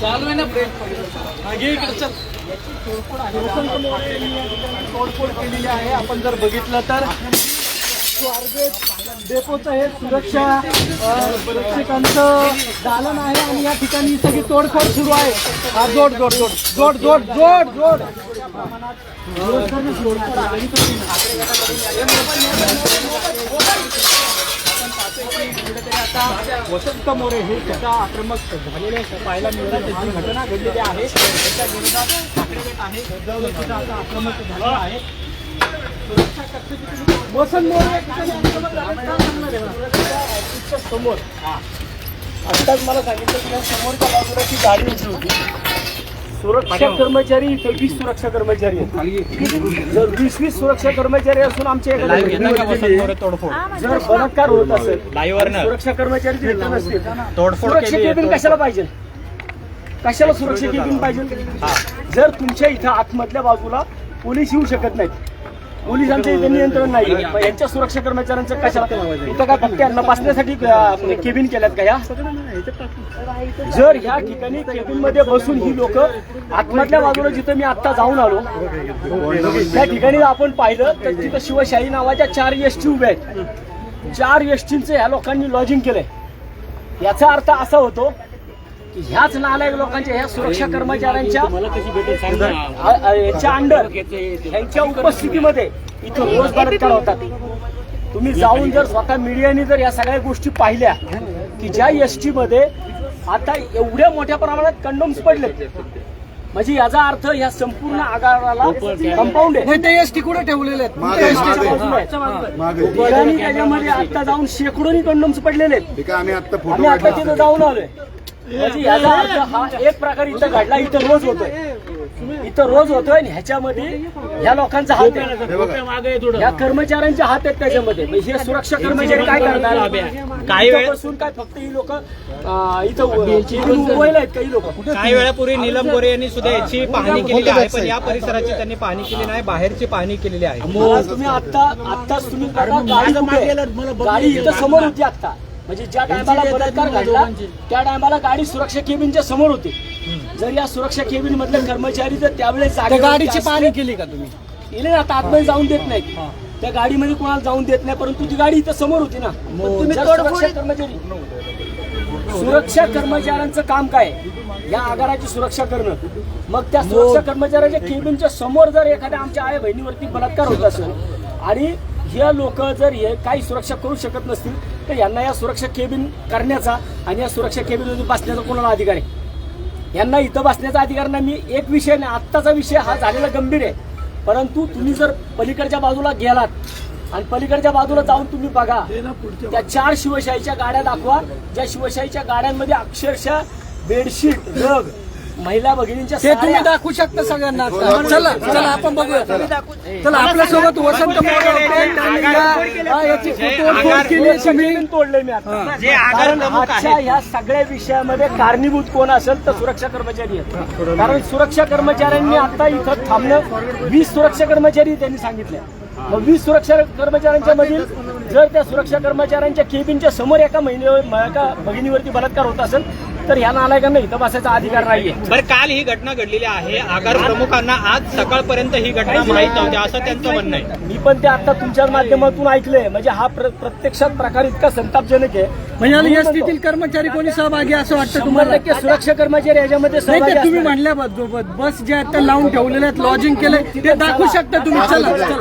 चालू आहे ना ब्रेक मागे तोडफोड केलेली आहे. आपण जर बघितलं तर स्वारगेट डेपोचं हे सुरक्षा सुरक्षिकांचं दालन आहे आणि या ठिकाणी सगळी तोडफोड सुरू आहे. हा जोड जोड जोड जोड जोड जोड जोड. वसंत मोरे हे सुद्धा आक्रमक झालेले पाहायला मिळतात जी घटना घडलेली आहे त्याच्या विरोधात आहे. आक्रमक झालेला आहे. वसंत मोरे ऑफिसच्या समोर आत्ताच मला सांगितलं की समोरच्या बाजूला ती गाडी उभी होती. सुरक्षा कर्मचारी इथे वीस सुरक्षा कर्मचारी आहेत. जर वीस वीस सुरक्षा कर्मचारी असून आमच्या एखाद्या तोडफोड? जर बलात्कार होत असेल सुरक्षा कर्मचारी तिथे नसतील. तोडफोड सुरक्षा केबिन कशाला पाहिजे? कशाला सुरक्षा केबिन पाहिजे? जर तुमच्या इथं आतमधल्या बाजूला पोलीस येऊ शकत नाहीत पोलिसांचं इथे नियंत्रण नाही. मग यांच्या सुरक्षा कर्मचाऱ्यांचं कशाला इथं काय फक्त यांना बसण्यासाठी केबिन केल्यात का या? जर ह्या ठिकाणी केबिनमध्ये बसून ही लोक आतमधल्या बाजूला जिथं मी आता जाऊन आलो त्या ठिकाणी आपण पाहिलं तर तिथं शिवशाही नावाच्या चार एस टी उभ्या आहेत. चार एस टीचं ह्या लोकांनी लॉजिंग केलंय. याचा अर्थ असा होतो की ह्याच नालायक लोकांच्या ह्या सुरक्षा कर्मचाऱ्यांच्या याच्या अंडर यांच्या उपस्थितीमध्ये इथं रोज बलात्कार होतात तुम्ही जाऊन जर स्वतः मीडियाने जर या सगळ्या गोष्टी पाहिल्या की ज्या एस टी मध्ये आता एवढ्या मोठ्या प्रमाणात कंडोम्स पडले म्हणजे याचा अर्थ या संपूर्ण आगाराला कंपाऊंड आहे. ते एस टी कुठे ठेवलेले आहे? त्याच्यामध्ये आता जाऊन शेकडोनी कंडोम्स पडलेले आहेत. आहे आम्ही आता तिथं जाऊन आलोय. म्हणजे याचा अर्थ हा एक प्रकार इथं घडला इथं रोज होतोय. इथं रोज होतोय आणि ह्याच्यामध्ये ह्या लोकांचा हात आहे. या कर्मचाऱ्यांचे हात आहेत त्याच्यामध्ये. म्हणजे हे सुरक्षा कर्मचारी काय करणार काही वेळ- बसून काय फक्त ही लोक इथं मुंबईला आहेत काही लोक. काही वेळापूर्वी नीलम गोरे यांनी सुद्धा याची पाहणी केलेली आहे पण या परिसराची त्यांनी पाहणी केली नाही बाहेरची पाहणी केलेली आहे. मला तुम्ही आता आत्ताच तुम्ही? गाडी इथं समोर होती आता म्हणजे ज्या टायमाला बलात्कार घडला त्या टायमाला गाडी सुरक्षा केबिनच्या समोर होती. जर या सुरक्षा केबिन मधले कर्मचारी जर त्यावेळेस गाडीची पाहणी केली का तुम्ही? ना आता आतमध्ये जाऊन देत नाहीत. त्या गाडीमध्ये कोणाला जाऊन देत नाही परंतु ती गाडी इथं समोर होती ना. पण कर्मचारी सुरक्षा कर्मचाऱ्यांचं काम काय? या आगाराची सुरक्षा करणं. मग त्या सुरक्षा कर्मचाऱ्याच्या केबिनच्या समोर जर एखाद्या आमच्या आई बहिणीवरती बलात्कार होत असेल आणि हे लोक जर हे काही सुरक्षा करू शकत नसतील तर यांना या सुरक्षा केबिन करण्याचा आणि या सुरक्षा केबिनमध्ये बसण्याचा कोणाला अधिकार आहे? यांना इथं बसण्याचा अधिकार नाही. मी एक विषय नाही आत्ताचा विषय हा झालेला गंभीर आहे. परंतु तुम्ही जर पलीकडच्या बाजूला गेलात आणि पलीकडच्या बाजूला जाऊन तुम्ही बघा त्या चार शिवशाहीच्या गाड्या दाखवा ज्या शिवशाहीच्या गाड्यांमध्ये अक्षरशः बेडशीट रग महिला भगिनींच्या ते तुम्ही दाखवू शकता सगळ्यांना आता. चला चला आपण बघूया. चला आपल्यासोबत वसंत मोरे होते. त्यांनी या- याची केली तुम्ही तोडलंय मी आता. जे आगार कारण प्रमुख आजच्या या सगळ्या विषयामध्ये कारणीभूत कोण असेल तर सुरक्षा कर्मचारी आहेत. कारण सुरक्षा कर्मचाऱ्यांनी आता इथं थांबणं वीस सुरक्षा कर्मचारी त्यांनी सांगितले. मग वीस सुरक्षा कर्मचाऱ्यांच्या मधील जर त्या सुरक्षा कर्मचाऱ्यांच्या केबिनच्या समोर एका महिने एका भगिनीवरती बलात्कार होत असेल तर ह्या नालायकांना इथं बसायचा अधिकार नाहीये. बरं काल ही घटना घडलेली आहे. आगार प्रमुखांना आज सकाळपर्यंत ही घटना माहीत नव्हती असं त्यांचं म्हणणं आहे. मी पण ते आता तुमच्या माध्यमातून ऐकलंय. म्हणजे हा प्र- प्रत्यक्षात प्रकार इतका संतापजनक आहे. म्हणजे म्हणतो, टीतील कर्मचारी कोणी सहभागी असं वाटतं तुम्हाला? टक्के सुरक्षा कर्मचारी याच्यामध्ये नाही सहभागी तुम्ही. म्हणल्या बस जे आता लावून ठेवलेले आहेत लॉजिंग केलंय ते दाखवू शकता तुम्ही. चला.